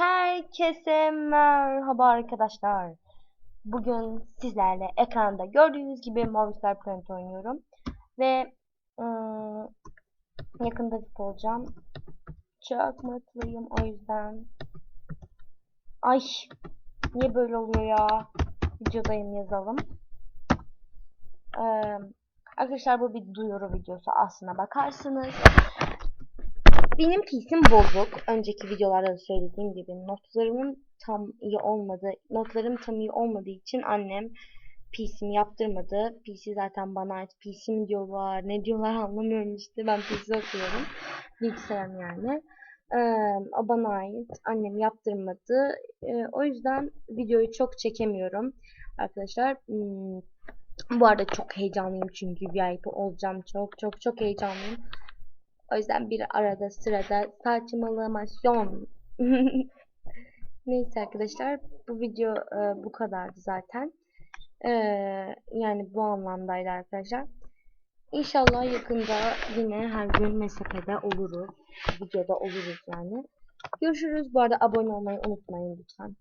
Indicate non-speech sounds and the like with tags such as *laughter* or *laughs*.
Herkese merhaba arkadaşlar. Bugün sizlerle ekranda gördüğünüz gibi Movistar Planet oynuyorum. Ve ıı, yakında VIP olacağım. Çok mutluyum o yüzden. Ay niye böyle oluyor ya? Videodayım yazalım. Ee, arkadaşlar bu bir duyuru videosu aslına bakarsınız. Benim PC'm bozuk. Önceki videolarda da söylediğim gibi notlarımın tam iyi olmadı. Notlarım tam iyi olmadığı için annem PC'mi yaptırmadı. PC zaten bana ait. PC mi diyorlar, ne diyorlar *laughs* anlamıyorum işte. Ben PC okuyorum. Bilgisayarım yani. Ee, bana ait. Annem yaptırmadı. Ee, o yüzden videoyu çok çekemiyorum. Arkadaşlar hmm, bu arada çok heyecanlıyım çünkü VIP olacağım. Çok çok çok heyecanlıyım. O yüzden bir arada sırada saçmalamasyon. *laughs* Neyse arkadaşlar bu video e, bu kadardı zaten. E, yani bu anlamdaydı arkadaşlar. İnşallah yakında yine her gün MSP'de oluruz. Videoda oluruz yani. Görüşürüz. Bu arada abone olmayı unutmayın lütfen.